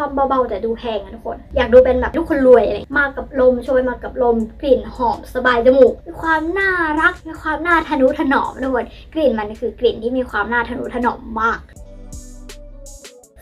ความเบาๆแต่ดูแพงอะทุกคน อยากดูเป็นแบบลูกคนรวยอะไรมากับลมโชยมากับลมกลิ่นหอมสบายจมูกมีความน่ารักมีความน่าทะนุถนอมทุกคนกลิ่นมันคือกลิ่นที่มีความน่าทะนุถนอมมาก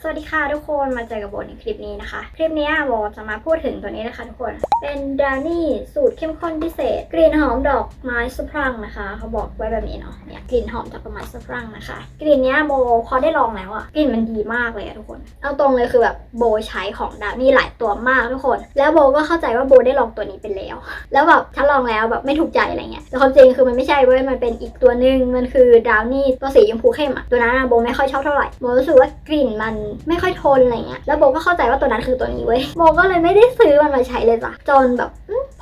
สวัสดีค่ะทุกคนมาเจอกับโบในคลิปนี้นะคะ คลิปนี้โบจะมาพูดถึงตัวนี้นะคะทุกคน เป็นดานี่สูตรเข้มข้นพิเศษ กลิ่นหอมดอกไม้สะพรั่งนะคะ เขาบอกไว้แบบนี้เนาะเนี่ยกลิ่นหอมจากดอกไม้สะพรั่งนะคะ กลิ่นเนี้ยโบพอได้ลองแล้วอะกลิ่นมันดีมากเลยอะทุกคน เอาตรงเลยคือแบบโบใช้ของดานี่หลายตัวมากทุกคน แล้วโบก็เข้าใจว่าโบได้ลองตัวนี้ไปแล้ว แล้วแบบฉันลองแล้วแบบไม่ถูกใจอะไรเงี้ยแต่ความจริงคือมันไม่ใช่เว้ยมันเป็นอีกตัวหนึ่งมันคือดาวนี่ตัวสีชมพูเข้มอะตัวนั้นอะโบไม่ค่อยชอบเท่าไหร่โบรู้สึกว่ากลิ่นมันไม่ค่อยทนอะไรเงี้ยแล้วโบก็เข้าใจว่าตัวนั้นคือตัวนี้เว้ยโบก็เลยไม่ได้ซื้อมันมาใช้เลยจ้ะจนแบบ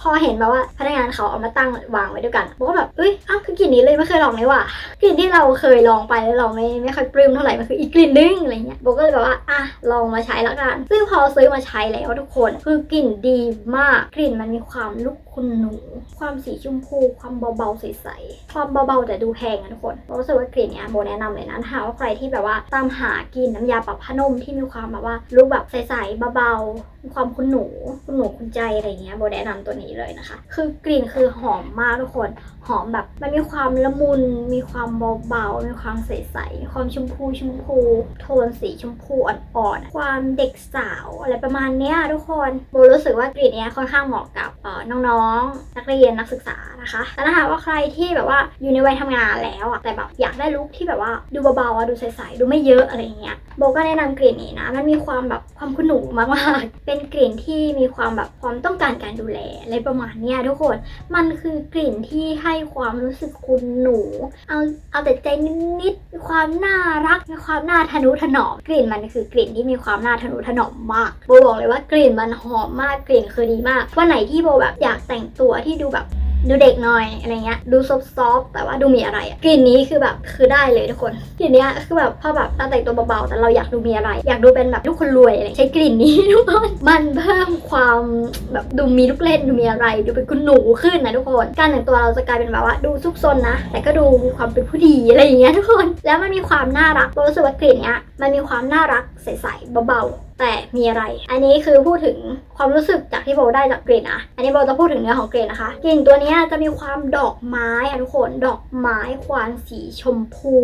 พอเห็นแบบว่าพนักงานเขาเอามาตั้งวางไว้ด้วยกันโบก็แบบเอ้ยอ้าวคือกลิ่นนี้เลยไม่เคยลองเลยว่ะกลิ่นที่เราเคยลองไปแล้วเราไม่ไม่ค่อยปลื้มเท่าไหร่มันคืออีกกลิ่นนึงอะไรเงี้ยโบก็เลยแบบว่าอะลองมาใช้แล้วกัน ซึ่งพอซื้อมาใช้แล้วทุกคนคือกลิ่นดีมากกลิ่นมันมีความลูกคุณหนู ความสีชมพู ความเบาๆใสๆความเบาๆแต่ดูแพงอะทุกคนโบรู้สึกว่ากลิ่นเนี้ยโบแนะนำเลยนะถ้าว่าใครที่แบบว่าตามหากลิ่นน้ำยาปรับผ้านุ่มที่มีความแบบว่าลูกแบบใสๆเบาๆ ความคุณหนูคุณหนูคุณใจอะไรเงี้ยโบแนะนำตัวนี้เลยนะคะ คือกลิ่นคือหอมมากทุกคน หอมแบบ มันมีความละมุน มีความเบาๆ มีความใสๆมีความชมพูชมพู โทนสีชมพูอ่อนๆ ความเด็กสาวอะไรประมาณเนี้ยทุกคน โบรู้สึกว่ากลิ่นเนี้ยค่อนข้างเหมาะกับเอ่อน้องๆ นักเรียนนักศึกษานะคะแต่ถ้าหากว่าใครที่แบบว่าอยู่ในวัยทำงานแล้วอะแต่แบบอยากได้ลุคที่แบบว่าดูเบาๆอะดูใสๆดูไม่เยอะอะไรเงี้ย โบก็แนะนำกลิ่นนี้นะ มันมีความแบบความคุณหนูมากๆ เป็นกลิ่นที่มีความแบบความต้องการการดูแลอะไรประมาณนี้ทุกคน มันคือกลิ่นที่ให้ความรู้สึกคุณหนู เอาเอาแต่ใจนิดๆ ความน่ารักมีความน่าทะนุถนอม กลิ่นมันคือกลิ่นที่มีความน่าทะนุถนอมมาก โบบอกเลยว่ากลิ่นมันหอมมาก กลิ่นคือดีมาก วันไหนที่โบแบบอยากแต่งตัวที่ดูแบบ ดูเด็กหน่อยอะไรเงี้ย ดูซอฟต์แต่ว่าดูมีอะไรอะกลิ่นนี้คือแบบคือได้เลยทุกคนกลิ่นเนี้ยคือแบบพอแบบเราแต่งตัวเบาๆแต่เราอยากดูมีอะไร อยากดูเป็นแบบลูกคนรวยอะไรใช้กลิ่นนี้ทุกคนมันเพิ่มความแบบดูมีลูกเล่นดูมีอะไร ดูเป็นคุณหนูขึ้นนะทุกคน การแต่งตัวเราจะกลายเป็นแบบว่าดูซุกซนนะ แต่ก็ดูมีความเป็นผู้ดีอะไรอย่างเงี้ยทุกคน แล้วมันมีความน่ารักโบรู้สึกว่ากลิ่นเนี้ยมันมีความน่ารักใสๆเบาๆ แต่มีอะไร อันนี้คือพูดถึงความรู้สึกจากที่โบได้จากกลิ่นนะอันนี้โบจะพูดถึงเนื้อของกลิ่นนะคะ กลิ่นตัวนี้จะมีความดอกไม้อะทุกคน ดอกไม้ความสีชมพู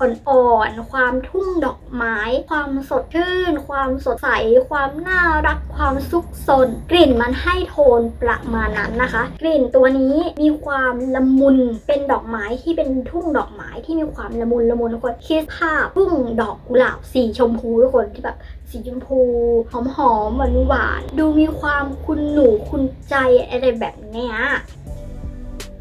อ่อนๆ ความทุ่งดอกไม้ ความสดชื่น ความสดใส ความน่ารัก ความซุกซน กลิ่นมันให้โทนประมาณนั้นนะคะ กลิ่นตัวนี้มีความละมุน เป็นดอกไม้ที่เป็นทุ่งดอกไม้ที่มีความละมุนละมุนทุกคนคิดภาพทุ่งดอกกุหลาบสีชมพูทุกคนที่แบบ สีชมพู หอมหอมหวานหวานๆดูมีความคุณหนูคุณใจอะไรแบบเนี้ย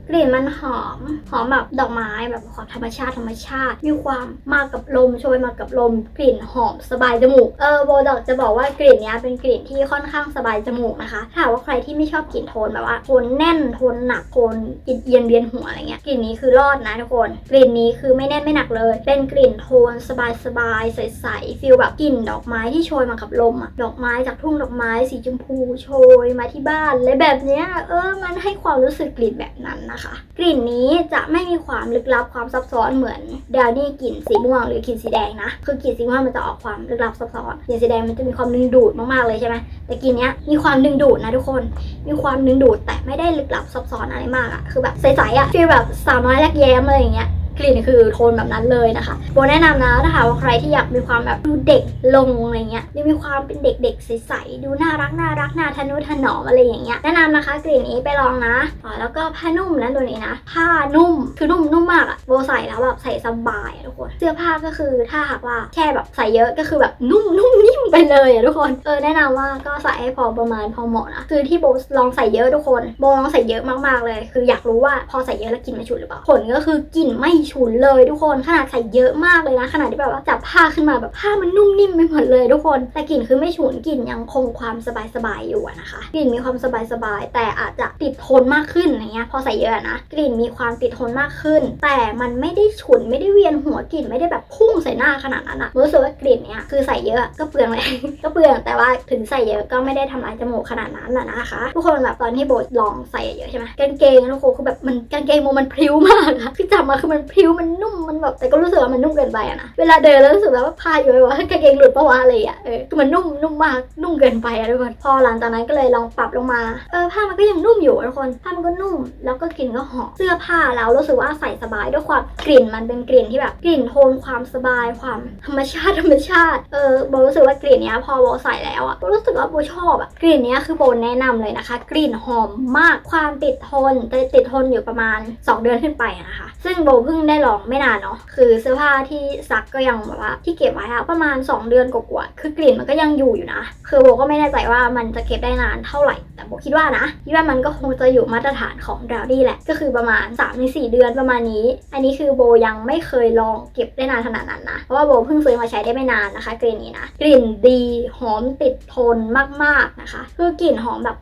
กลิ่นมันหอม หอมแบบดอกไม้แบบของธรรมชาติธรรมชาติ มีความมากับลมโชยมากับลม กลิ่นหอมสบายจมูก เออโบดอกจะบอกว่ากลิ่นนี้เป็นกลิ่นที่ค่อนข้างสบายจมูกนะคะ ถ้าว่าใครที่ไม่ชอบกลิ่นโทนแบบว่าโทนแน่นโทนหนักโทนเอียนเวียนหัวอะไรเงี้ย กลิ่นนี้คือรอดนะทุกคน กลิ่นนี้คือไม่แน่นไม่หนักเลย เป็นกลิ่นโทนสบายสบายใสๆฟีลแบบกลิ่นดอกไม้ที่โชยมากับลมอะดอกไม้จากทุ่งดอกไม้สีชมพูโชยมาที่บ้านและแบบเนี้ยเออมันให้ความรู้สึกกลิ่นแบบนั้นนะคะ กลิ่นนี้จะไม่มีความลึกลับความซับซ้อนเหมือนเดานี่กลิ่นสีม่วงหรือกลิ่นสีแดงนะ คือกลิ่นสีม่วงมันจะออกความลึกลับซับซ้อนกลิ่นสีแดงมันจะมีความดึงดูดมากๆเลยใช่ไหมแต่กลิ่นนี้มีความดึงดูดนะทุกคน มีความดึงดูดแต่ไม่ได้ลึกลับซับซ้อนอะไรมากอะคือแบบใสๆอะฟีลแบบสาวน้อยแรกแย้มอะไรอย่างเงี้ย กลิ่นคือโทนแบบนั้นเลยนะคะโบแนะนำนะถ้าหากว่าใครที่อยากมีความแบบดูเด็กลงอะไรเงี้ยดูมีความเป็นเด็กๆใสๆดูน่ารักน่ารักน่าทะนุถนอมอะไรอย่างเงี้ยแนะนำนะคะกลิ่นนี้ไปลองนะอ๋อแล้วก็ผ้านุ่มนะตัวนี้นะ ผ้านุ่มคือนุ่มนุ่มมากอะโบใส่แล้วแบบใส่สบายทุกคนเสื้อผ้าก็คือถ้าหากว่าแค่แบบใส่เยอะก็คือแบบนุ่มนุ่มนิ่มไปเลยอะทุกคนเออแนะนำว่าก็ใส่ให้พอประมาณพอเหมาะนะคือที่โบลองใส่เยอะทุกคนโบลองใส่เยอะมากๆเลย คืออยากรู้ว่าพอใส่เยอะแล้วกลิ่นมันฉุนหรือเปล่าผลก็คือกลิ่นไม่ฉุนเลยทุกคนขนาดใส่เยอะมากเลยนะขนาดที่แบบว่าจับผ้าขึ้นมาแบบผ้ามันนุ่มนิ่มไปหมดเลยทุกคนแต่กลิ่นคือไม่ฉุนกลิ่นยังคงความสบายๆอยู่นะคะกลิ่นมีความสบายๆแต่อาจจะติดทนมากขึ้นอย่างเงี้ยพอใส่เยอะนะกลิ่นมีความติดทนมากขึ้น แต่มันไม่ได้ฉุนไม่ได้เวียนหัวกลิ่นไม่ได้แบบพุ่งใส่หน้าขนาดนั้นอะรู้สึกว่ากลิ่นเนี้ยคือใส่เยอะก็เปลืองเลยก็เปลืองแต่ว่าถึงใส่เยอะก็ไม่ได้ทำลายจมูกขนาดนั้นอะนะคะ ทุกคนแบบตอนที่โบลองใส่เยอะใช่ไหมกางเกงทุกคนคือแบบมันกางเกงโมมันพริ้วมากอะคือจับมาคือมันพพริ้วมันนุ่มมันแบบแต่ก็รู้สึกว่ามันนุ่มเกินไปอะนะเวลาเดินแล้วรู้สึกแบบว่าผ้าอยู่ไหมวะกางเกงหลุดปะวะอะไรอะเออคือมันนุ่มนุ่มมากนุ่มเกินไปอะทุกคนพอหลังจากนั้นก็เลยลองปรับลงมาเออผ้ามันก็ยังนุ่มอยู่ทุกคนผ้ามันก็นุ่มแล้วก็กลิ่นก็หอมเสื้อผ้าแล้วรู้สึกว่าใส่สบายด้วยความกลิ่นมันเป็นกลิ่นที่แบบกลิ่นโทนความสบายความธรรมชาติธรรมชาติเออโบรู้สึกว่ากลิ่นเนี้ยพอโบใส่แล้วอะโบรู้สึกว่าโบชอบอะกลิ่นเนี้ยคือโบแนะนำเลยนะคะ กลิ่นหอมมากความติดทนแต่ติดทนอยู่ประมาณ 2 เดือนขึ้นไปนะคะ ซึ่งโบเพิ่งได้ลองไม่นานเนาะคือเสื้อผ้าที่ซักก็ยังแบบว่าที่เก็บไว้อะประมาณ 2 เดือนกว่าๆคือกลิ่นมันก็ยังอยู่อยู่นะ คือโบก็ไม่แน่ใจว่ามันจะเก็บได้นานเท่าไหร่ แต่โบคิดว่านะคิดว่ามันก็คงจะอยู่มาตรฐานของดาวดี้แหละ ก็คือประมาณ3-4เดือนประมาณนี้ อันนี้คือโบยังไม่เคยลองเก็บได้นานขนาดนั้นนะเพราะว่าโบเพิ่งซื้อมาใช้ได้ไม่นานนะคะกลิ่นนี้นะกลิ่นดีหอมติดทนมากๆนะคะ คือกลิ่นหอมแบบ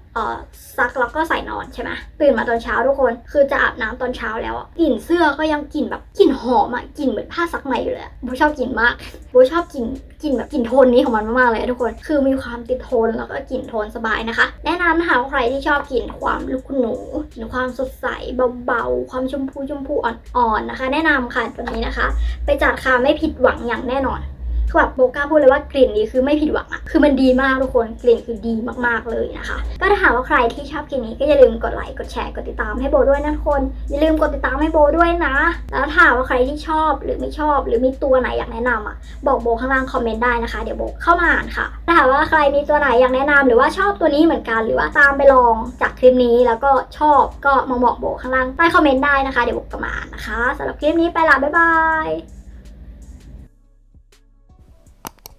ซักแล้วก็ใส่นอนใช่ไหมตื่นมาตอนเช้าทุกคน คือจะอาบน้ำตอนเช้าแล้วอะกลิ่นเสื้อก็ยังกลิ่นแบบกลิ่นหอมอะกลิ่นเหมือนผ้าซักใหม่อยู่เลยอะโบชอบกลิ่นมากโบชอบกลิ่นกลิ่นแบบกลิ่นโทนนี้ของมันมากๆเลยทุกคน คือมีความติดโทนแล้วก็กลิ่นโทนสบายนะคะ แนะนำนะคะว่าใครที่ชอบกลิ่นความลูกหนูกลิ่นความสดใสเบาๆ ความชมพูชมพูอ่อนๆนะคะ แนะนำค่ะตัวนี้นะคะ ไปจัดค่ะไม่ผิดหวังอย่างแน่นอน คือแบบโบก้าพูดเลยว่ากลิ่นนี้คือไม่ผิดหวังอะคือมันดีมากทุกคนกลิ่นคือดีมากๆเลยนะคะ ก็ถ้าหากว่าใครที่ชอบกลิ่นนี้ก็อย่าลืมกดไลค์กดแชร์กดติดตามให้โบด้วยนะทุกคนอย่าลืมกดติดตามให้โบด้วยนะแล้วถ้าหากว่าใครที่ชอบหรือไม่ชอบ หรือมีตัวไหนอยากแนะนำอะบอกโบข้างล่างคอมเมนต์ได้นะคะเดี๋ยวโบเข้ามาอ่านค่ะถ้าหากว่าใครมีตัวไหนอยากแนะนำหรือว่าชอบตัวนี้เหมือนกัน หรือว่าตามไปลองจากคลิปนี้แล้วก็ชอบก็มาบอกโบข้างล่างใต้คอมเมนต์ได้นะคะเดี๋ยวโบจะมาอ่านนะคะสำหรับคลิปนี้ไปละบ๊ายบาย